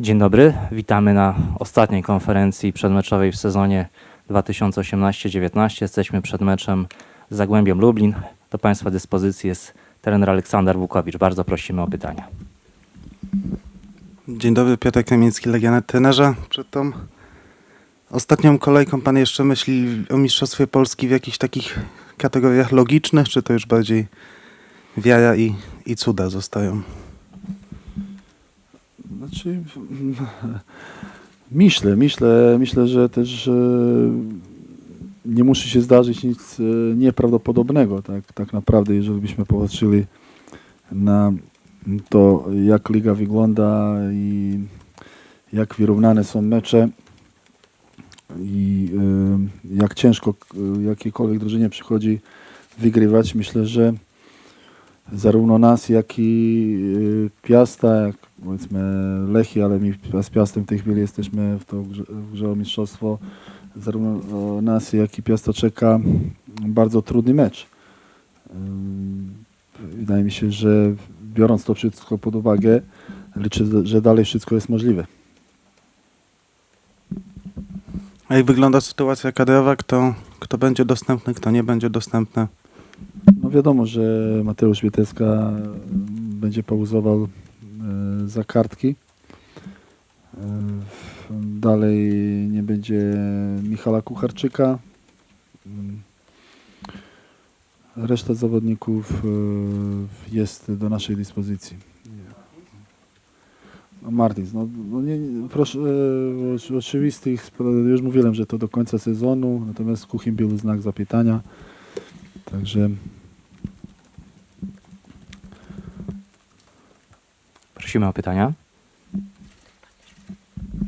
Dzień dobry, witamy na ostatniej konferencji przedmeczowej w sezonie 2018-19. Jesteśmy przed meczem z Zagłębiem Lublin. Do Państwa dyspozycji jest trener Aleksander Wukowicz. Bardzo prosimy o pytania. Dzień dobry, Piotr Kamiński, Legionet Trenerze. Przed tą ostatnią kolejką pan jeszcze myśli o Mistrzostwie Polski w jakichś takich kategoriach logicznych, czy to już bardziej wiara i, i cuda zostają? Znaczy, myślę, myślę, myślę, że też nie musi się zdarzyć nic e, nieprawdopodobnego, tak, tak naprawdę, jeżeli byśmy popatrzyli na to, jak liga wygląda i jak wyrównane są mecze i e, jak ciężko e, jakiejkolwiek drużynie przychodzi wygrywać, myślę, że zarówno nas, jak i Piasta, jak powiedzmy Lechi, ale my z Piastem w tej chwili jesteśmy w, to grze, w grze o mistrzostwo. Zarówno o nas, jak i Piasta czeka bardzo trudny mecz. Wydaje mi się, że biorąc to wszystko pod uwagę, liczę, że dalej wszystko jest możliwe. A jak wygląda sytuacja kadrowa? Kto, kto będzie dostępny, kto nie będzie dostępny? No wiadomo, że Mateusz Wieteska mm, będzie pauzował e, za kartki. Dalej nie będzie Michala Kucharczyka. Reszta zawodników e, jest do naszej dyspozycji. No Martins, no, no nie, proszę, e, oczy- oczywistych, już mówiłem, że to do końca sezonu, natomiast Kuchim był znak zapytania. Także Prosimy o pytania.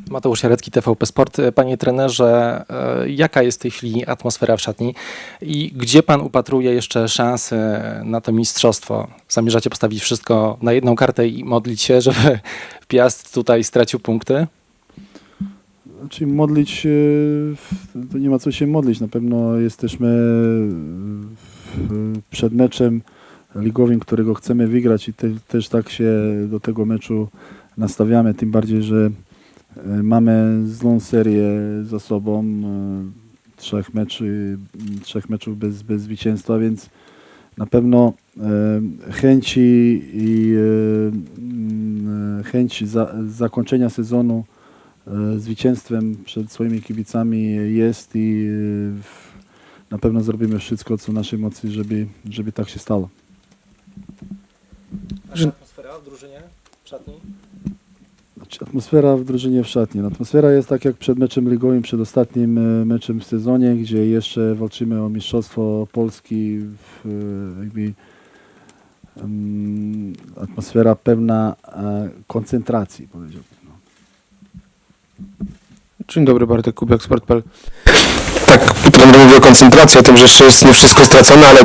Mateusz Jarecki, TVP Sport. Panie trenerze, e, jaka jest w tej chwili atmosfera w szatni i gdzie pan upatruje jeszcze szansy na to mistrzostwo? Zamierzacie postawić wszystko na jedną kartę i modlić się, żeby Piast tutaj stracił punkty? Znaczy modlić się, to nie ma co się modlić. Na pewno jesteśmy przed meczem ligowym, którego chcemy wygrać i te, też tak się do tego meczu nastawiamy. Tym bardziej, że e, mamy złą serię za sobą. e, Trzech, meczy, trzech meczów bez, bez zwycięstwa, więc na pewno e, chęci i mm, chęć za, zakończenia sezonu zwycięstwem przed swoimi kibicami jest i na pewno zrobimy wszystko, co w naszej mocy, żeby, żeby tak się stało. Atmosfera w drużynie, w szatni? Znaczy, Atmosfera w drużynie w szatni. No, Atmosfera jest tak jak przed meczem ligowym, przed ostatnim e, meczem w sezonie, gdzie jeszcze walczymy o Mistrzostwo Polski. W, e, jakby, em, atmosfera pełna e, koncentracji, powiedziałbym. No. Dzień dobry, Bartek Kubiak, Sport.pl. Tak, będę mówił o koncentracji, o tym, że jeszcze jest nie wszystko stracone, ale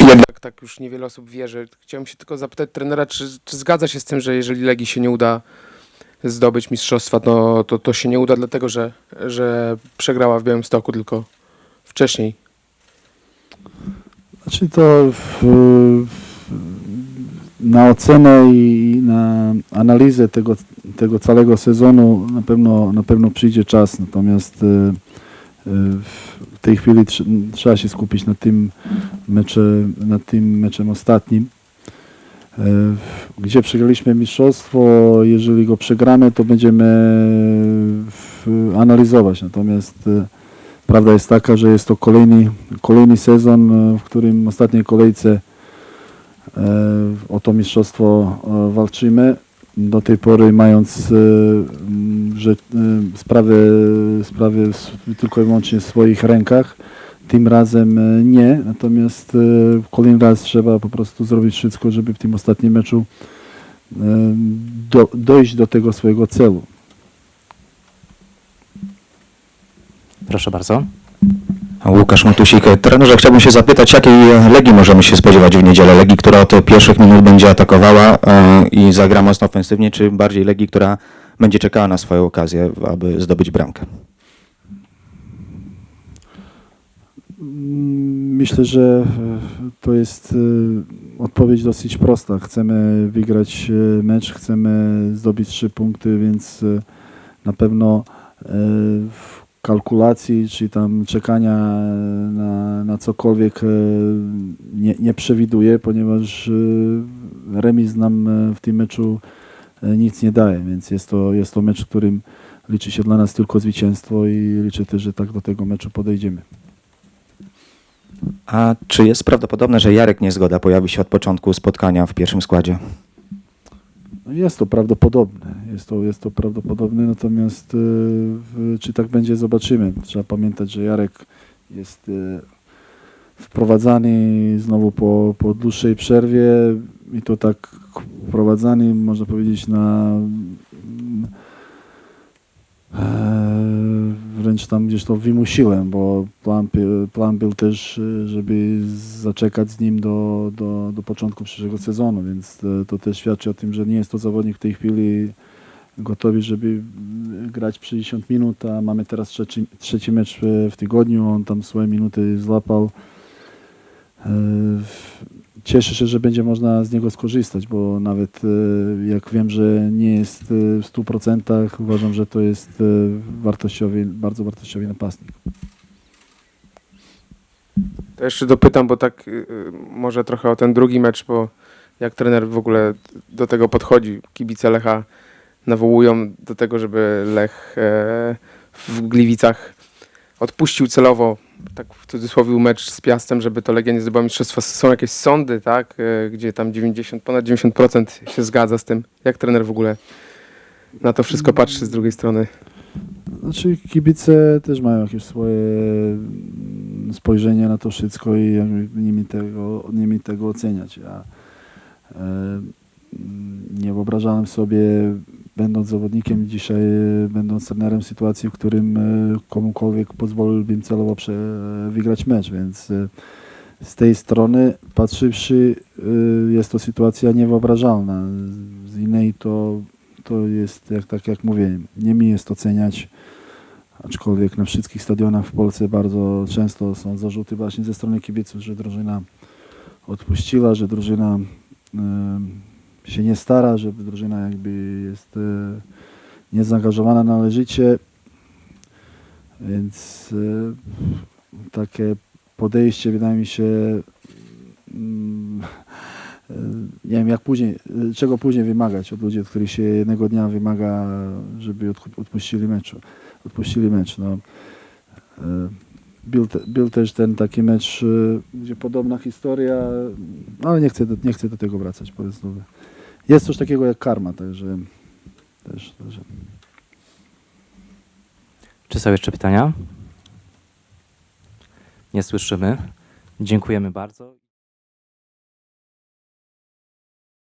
jednak tak już niewiele osób wierzy. Chciałem się tylko zapytać trenera, czy, czy zgadza się z tym, że jeżeli Legii się nie uda zdobyć mistrzostwa, to, to, to się nie uda dlatego, że, że przegrała w Białymstoku tylko wcześniej. Znaczy to w, na ocenę i na analizę tego, tego całego sezonu na pewno, na pewno przyjdzie czas, natomiast e, e, w tej chwili tr- trzeba się skupić na tym, mecze, na tym meczem ostatnim. E, Gdzie przegraliśmy mistrzostwo, jeżeli go przegramy, to będziemy analizować. Natomiast e, Prawda jest taka, że jest to kolejny, kolejny sezon, e, w którym w ostatniej kolejce o to mistrzostwo walczymy. Do tej pory mając e, że, e, sprawy, sprawy tylko i wyłącznie w swoich rękach. Tym razem e, nie, natomiast kolejny raz trzeba po prostu zrobić wszystko, żeby w tym ostatnim meczu do, dojść do tego swojego celu. Proszę bardzo. Łukasz Matusik. Trenerze, chciałbym się zapytać, jakiej Legii możemy się spodziewać w niedzielę? Legii, która od pierwszych minut będzie atakowała e, i zagra mocno ofensywnie, czy bardziej Legii, która będzie czekała na swoją okazję, aby zdobyć bramkę? Mm, Myślę, że e, to jest e, odpowiedź dosyć prosta. Chcemy wygrać mecz, chcemy zdobyć trzy punkty, więc na pewno w kalkulacji czy tam czekania na, na cokolwiek e, nie, nie ponieważ e, remis nam e, w tym meczu nic nie daje, więc jest to, jest to mecz, w którym liczy się dla nas tylko zwycięstwo i liczę też, że tak do tego meczu podejdziemy. A czy jest prawdopodobne, że Jarek Niezgoda pojawi się od początku spotkania w pierwszym składzie? Jest to prawdopodobne, jest to, jest to prawdopodobne, natomiast e, czy tak będzie, zobaczymy. Trzeba pamiętać, że Jarek jest e, wprowadzany znowu po, po dłuższej przerwie i to tak wprowadzany, można powiedzieć, na mm, e, wręcz tam gdzieś to wymusiłem, bo plan, plan był też, e, żeby zaczekać z nim do, do, do początku przyszłego sezonu, więc e, to też świadczy o tym, że nie jest to zawodnik w tej chwili gotowy, żeby mm, grać 60 minut, a mamy teraz trzeci, trzeci mecz w tygodniu, on tam swoje minuty złapał. Cieszę się, że będzie można z niego skorzystać, bo nawet e, jak wiem, że nie jest e, w 100%, uważam, że to jest e, wartościowy, bardzo wartościowy napastnik. To jeszcze dopytam, bo tak może trochę o ten drugi mecz, bo jak trener w ogóle do tego podchodzi. Kibice Lecha nawołują do tego, żeby Lech w Gliwicach odpuścił celowo, tak w cudzysłowie, mecz z Piastem, żeby to Legia nie zdobyła mistrzostwa. Są jakieś sądy, tak, e, gdzie tam 90, ponad 90% się zgadza z tym. Jak trener w ogóle na to wszystko patrzy z drugiej strony? Znaczy kibice też mają jakieś swoje mm, spojrzenie na to wszystko i jakby nie mi tego, nie mi tego oceniać. Ja e, mm, nie wyobrażałem sobie, będąc zawodnikiem dzisiaj, e, będąc trenerem sytuacji, w którym e, komukolwiek pozwoliłbym celowo prze, wygrać mecz, więc e, z tej strony patrzywszy e, jest to sytuacja niewyobrażalna. Z innej to, to jest, jak, tak jak mówię, nie mi jest oceniać aczkolwiek na wszystkich stadionach w Polsce bardzo często są zarzuty właśnie ze strony kibiców, że drużyna odpuściła, że drużyna się nie stara, że drużyna jakby jest e, niezaangażowana należycie. Więc e, takie podejście wydaje mi się mm, e, nie wiem jak później, czego później wymagać od ludzi, od których się jednego dnia wymaga, żeby odpuścili meczu odpuścili mecz. No. Był, te, był też ten taki mecz, e, gdzie podobna historia, no ale nie chcę, nie chcę do tego wracać. Po prostu. Jest coś takiego jak karma, także też, także. Czy są jeszcze pytania? Nie słyszymy. Dziękujemy bardzo.